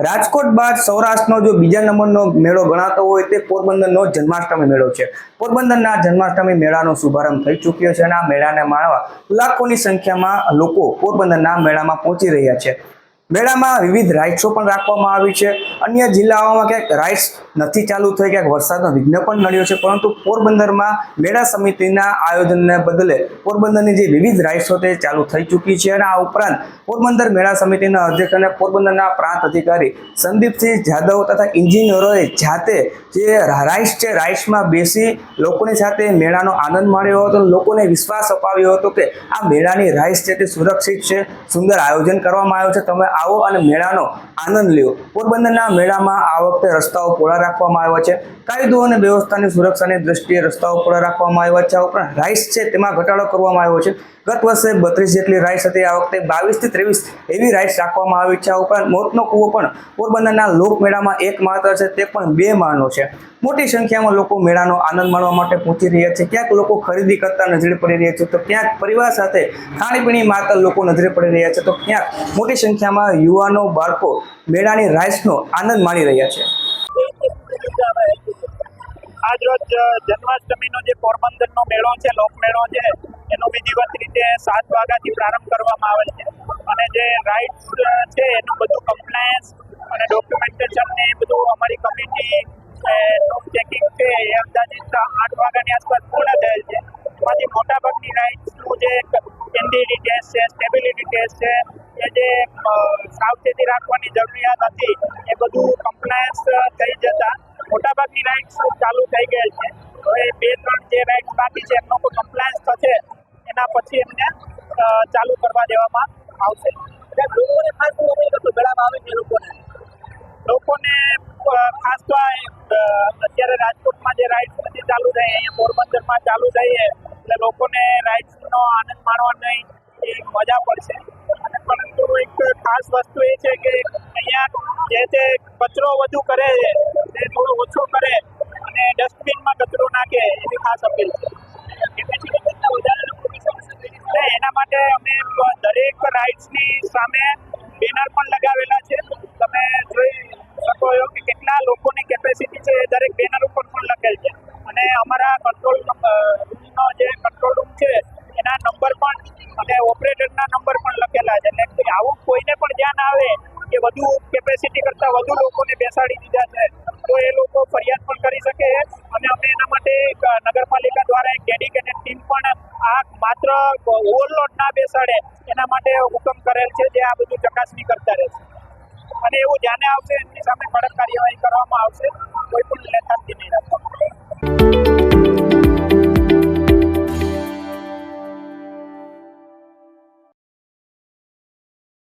રાજકોટ બાદ સૌરાષ્ટ્રનો જો બીજા નંબરનો મેળો ગણાતો હોય તે પોરબંદરનો જન્માષ્ટમી મેળો છે. પોરબંદરના જન્માષ્ટમી મેળાનો શુભારંભ થઈ ચૂક્યો છે અને આ મેળાને માણવા લાખોની સંખ્યામાં લોકો પોરબંદરના મેળામાં પહોંચી રહ્યા છે. મેળામાં વિવિધ રાઇડ્સો પણ રાખવામાં આવી છે. અન્ય જિલ્લાઓમાં ક્યાંક રાઇડ્સ નથી ચાલુ થઈ, ક્યાંક વરસાદનો વિઘ્ન પણ નડ્યો છે, પરંતુ પોરબંદરમાં મેળા સમિતિના આયોજનને બદલે પોરબંદરની જે વિવિધ રાઇડ્સો તે ચાલુ થઈ ચૂકી છે અને આ ઉપરાંત પોરબંદર મેળા સમિતિના અધ્યક્ષ અને પોરબંદરના પ્રાંત અધિકારી સંદીપસિંહ જાદવ તથા ઇન્જિનિયરોએ જાતે જે રાઇડ્સ છે રાઇડ્સમાં બેસી લોકોની સાથે મેળાનો આનંદ માણ્યો હતો લોકોને વિશ્વાસ અપાવ્યો હતો કે આ મેળાની રાઇડ્સ છે તે સુરક્ષિત છે, સુંદર આયોજન કરવામાં આવ્યું છે. તમે આવો અને મેળાનો આનંદ લ્યો. પોરબંદરના મેળામાં આ વખતે રસ્તાઓ પહોળા રાખવામાં આવ્યા છે. કાયદો અને વ્યવસ્થાની સુરક્ષાની દ્રષ્ટિએ રસ્તાઓ પહોળા રાખવામાં આવ્યા છે. આ ઉપરાંત રાઇસ છે તેમાં ઘટાડો કરવામાં આવ્યો છે. ગત વર્ષે બત્રીસ જેટલી રાઇડ્સ હતી, આ વખતે બાવીસથી ત્રેવીસ એવી રાઇડ્સ રાખવામાં આવી છે. આ ઉપરાંત મોતનો કૂવો પણ પોરબંદરના લોકમેળામાં એક માત્ર છે, તે પણ બે માળનો છે. મોટી સંખ્યામાં લોકો મેળાનો આનંદ માણવા માટે પહોંચી રહ્યા છે. ક્યાંક લોકો ખરીદી કરતા નજરે પડી રહ્યા છે, તો ક્યાંક પરિવાર સાથે ખાણીપીણી માતા લોકો નજરે પડી રહ્યા છે, તો ક્યાંક મોટી સંખ્યામાં યુવાનો, બાળકો મેળાની રાઇડ્સનો આનંદ માણી રહ્યા છે. આજ રોજ જન્માષ્ટમીનો જે પોરબંદરનો મેળો છે, લોકમેળો છે એનો વિધિવત રીતે સાત વાગ્યાથી પ્રારંભ કરવામાં આવે છે. અને જે રાઇટ્સ છે, એનું બધું કમ્પ્લાયન્સ અને ડોક્યુમેન્ટેશન ને એ બધું અમારી કમિટી ચેકિંગ છે, એ અંદાજિત આઠ વાગ્યાની આસપાસ પૂર્ણ થયેલ છે. એમાંથી મોટાભાગની રાઇટ્સનું જે એનડીડી ટેસ્ટ છે સ્ટેબિલિટી ટેસ્ટ છે, એ જે સાવચેતી રાખવાની જરૂરિયાત હતી, એ બધું કમ્પ્લાયન્સ થઈ જતા મોટાભાગની રાઇટ્સ ચાલુ થઈ ગયેલ છે. હવે બે, ત્રણ જે રાઇટ્સ બાકી છે, એમનો કોઈ કમ્પ્લાયન્સ થશે એના પછી એમને ચાલુ કરવા દેવામાં આવશે. લોકોને ખાસ મેળામાં આવે છે લોકોને. લોકોને ખાસ તો અત્યારે રાજકોટમાં જે રાઇડ્સ નથી ચાલુ થઈ, અહીંયા પોરબંદરમાં ચાલુ થઈ એટલે લોકોને રાઇડ્સનો આનંદ માણવાની એ મજા પડશે. અને પરંતુ એક ખાસ વસ્તુ એ છે કે અહીંયા જે તે કચરો વધુ કરે છે, તે થોડો ઓછો કરે અને ડસ્ટબિનમાં કચરો નાખે એવી ખાસ અપીલ છે. દરેક સામે બેનર પણ લગાવેલા છે. તમે જોઈ શકો છો કે કેટલા લોકોની કેપેસિટી છે એ દરેક બેનર ઉપર પણ લખેલ છે. અને અમારા કંટ્રોલ રૂમનો જે કંટ્રોલ રૂમ છે, એના નંબર પણ અને ઓપરેટરના નંબર પણ લખેલા છે. એટલે આવું કોઈને પણ ધ્યાન આવે કે વધુ કેપેસિટી કરતાં વધુ લોકોને બેસાડી દીધા છે, તો એ લોકો ફરિયાદ પણ કરી શકે અને નગરપાલિકા દ્વારા એક ડેડિકેટેડ ટીમ પણ આ માત્ર ઓવરલોડ ના બેસાડે, એના માટે હુકમ કરેલ છે જે આ બધું ચકાસણી કરતા રહેશે. અને એવું ધ્યાને આવશે એમની સામે કડક કાર્યવાહી કરવામાં આવશે.